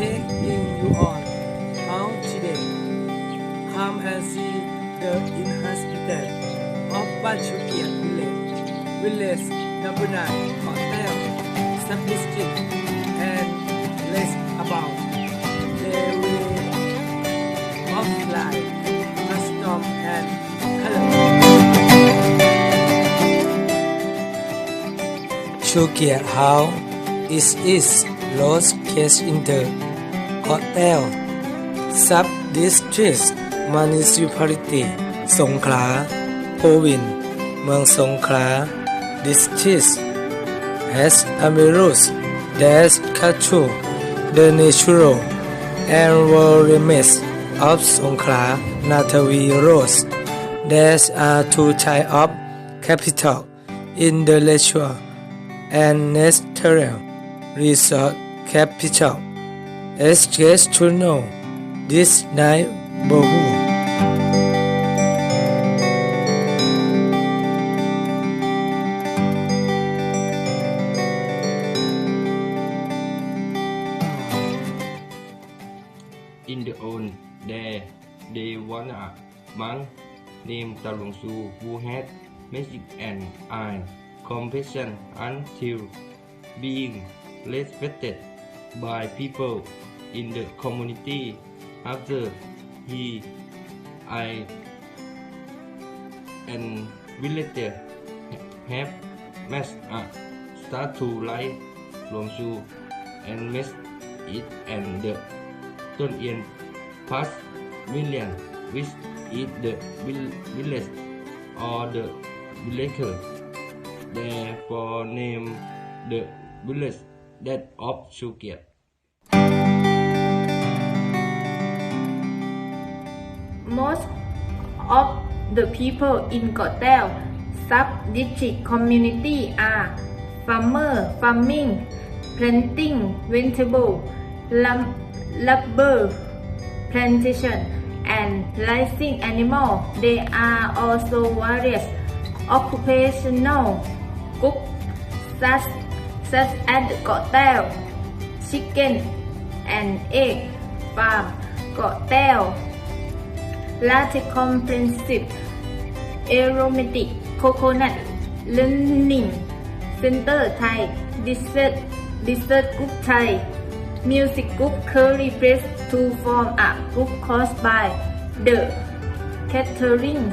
taking you are? How today. Come and see the inhabitant of Pachukia village, village number 9, hotel, sub-district, and less about. They of life, custom, and color. Chukia House is its lost case in the hotel sub-district municipality สงขลา province เมืองสงขลา district has amirus that capture the natural environment of Songkhla Natavi Road. There are two types of capital in the leisure and natural resort capital. It's just to know this night neighborhood. in the old day, there was a monk named Talung Su who had magic and eye compassion until being respected by people in the community after he I and village have messed up start to like Long Su and mess it and the turn in past million which is the village or the villager therefore name the village that of Sukiat. Of the people in Kotel. Sub-district community are farmer farming, planting vegetable, rubber plantation, and raising animal. There are also various occupational groups such, such as Kotel, chicken and egg farm, Kotel, large comprehensive aromatic coconut learning center Thai dessert dessert group Thai music group curry press to form a group caused by the catering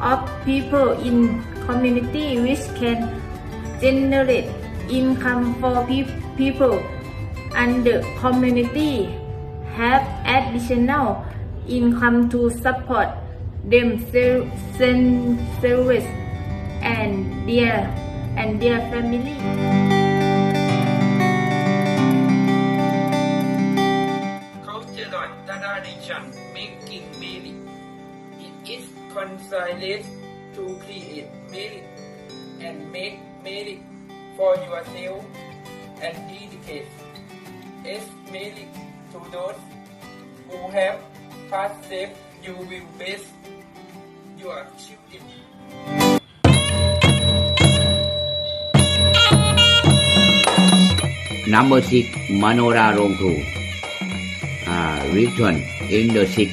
of people in community which can generate income for pe- people and the community. Have additional income to support themselves service and their and their family. tradition making merit. It is considered to create merit and make merit for yourself and dedicate as merit to those who have passed safe you will base your children. Number six, Manora Rongtu. Uh, return in the six.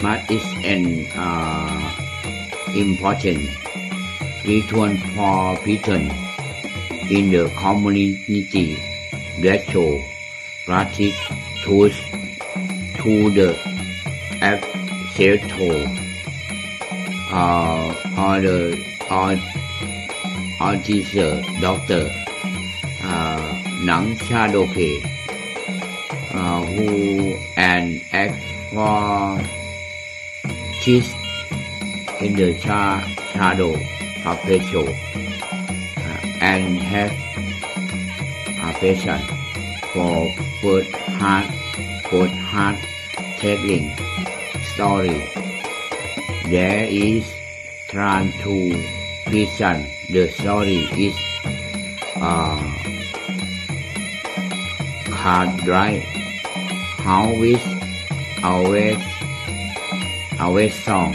But is an uh, important return for people in the community that show gratitude to the ancestral uh, or the or, or teacher, doctor, uh, Nang Shadoke, uh, who for cheese in the sha- shadow the uh, and have a passion for first heart, first heart telling story. There is trying to present the story is uh, card right how with always always song